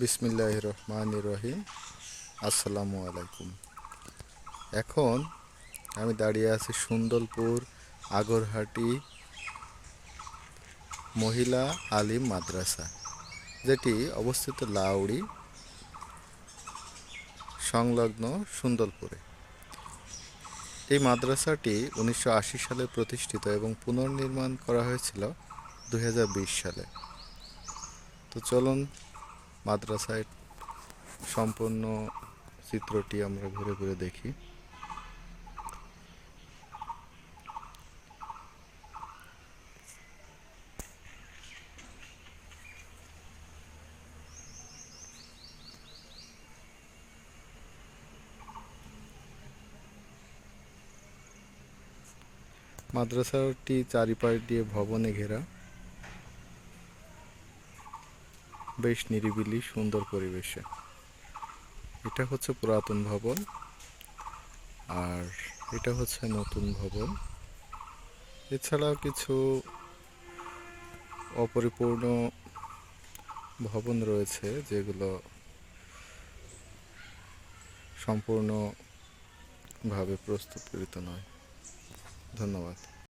বিসমিল্লাহ রহমান রহিম আসসালামু আলাইকুম এখন আমি দাঁড়িয়ে আছি সুন্দরপুর আগরহাটি মহিলা আলিম মাদ্রাসা, যেটি অবস্থিত লাউড়ি, সংলগ্ন সুন্দরপুরে। এই মাদ্রাসাটি উনিশশো আশি সালে প্রতিষ্ঠিত এবং পুনর্নির্মাণ করা হয়েছিল দু হাজার বিশ সালে। তো চলুন মাদ্রাসায় সম্পূর্ণ চিত্রটি আমরা ঘুরে ঘুরে দেখি। মাদ্রাসাটি চারিপাশ দিয়ে ভবনে ঘেরা। বেশ নিরিবিলি, সুন্দর পরিবেশে। এটা হচ্ছে পুরাতন ভবন। আর এটা হচ্ছে নতুন ভবন। এছাড়াও কিছু অপরিপূর্ণ ভবন রয়েছে, যেগুলো সম্পূর্ণভাবে প্রস্তুতকৃত নয়। ধন্যবাদ।